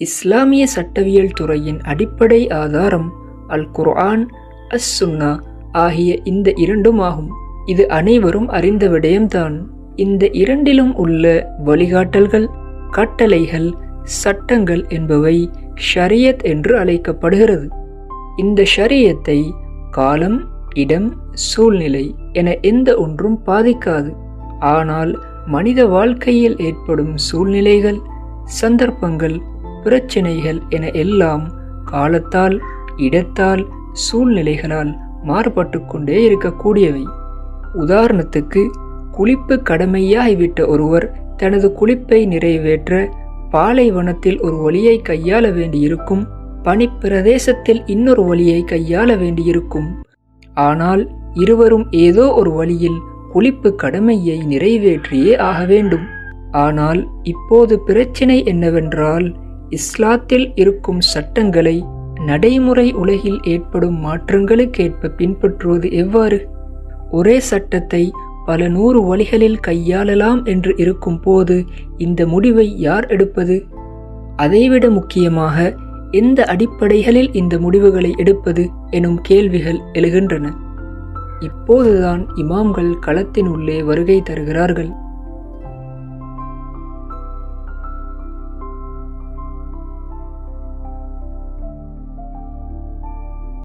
இஸ்லாமிய சட்டவியல் துறையின் அடிப்படை ஆதாரம் அல் குர்ஆன் அஸ் சுன்னா ஆகிய இந்த இரண்டும் ஆகும் இது அனைவரும் அறிந்த விடயம்தான். இந்த இரண்டிலும் உள்ள வழிகாட்டல்கள் கட்டளைகள் சட்டங்கள் என்பவை ஷரியத் என்று அழைக்கப்படுகிறது. இந்த ஷரியத்தை காலம் இடம் சூழ்நிலை என எந்த ஒன்றும் பாதிக்காது. ஆனால் மனித வாழ்க்கையில் ஏற்படும் சூழ்நிலைகள் சந்தர்ப்பங்கள் பிரச்சினைகள் என எல்லாம் காலத்தால் இடத்தால் சூழ்நிலைகளால் மாறுபட்டு கொண்டே இருக்கக்கூடியவை. உதாரணத்துக்கு குளிப்பு கடமையாகிவிட்ட ஒருவர் தனது குளிப்பை நிறைவேற்ற பாலைவனத்தில் ஒரு வழியை கையாள வேண்டியிருக்கும் பனிப்பிரதேசத்தில் இன்னொரு வழியை கையாள வேண்டியிருக்கும். ஆனால் இருவரும் ஏதோ ஒரு வழியில் குளிப்பு கடமையை நிறைவேற்றியே ஆக வேண்டும். ஆனால் இப்போது பிரச்சினை என்னவென்றால் இஸ்லாத்தில் இருக்கும் சட்டங்களை நடைமுறை உலகில் ஏற்படும் மாற்றங்களுக்கேற்ப பின்பற்றுவது எவ்வாறு? ஒரே சட்டத்தை பல நூறு வழிகளில் கையாளலாம் என்று இருக்கும் போது இந்த முடிவை யார் எடுப்பது? அதைவிட முக்கியமாக எந்த அடிப்படைகளில் இந்த முடிவுகளை எடுப்பது எனும் கேள்விகள் எழுகின்றன. இப்போதுதான் இமாம்கள் களத்தின் உள்ளே வருகை தருகிறார்கள்.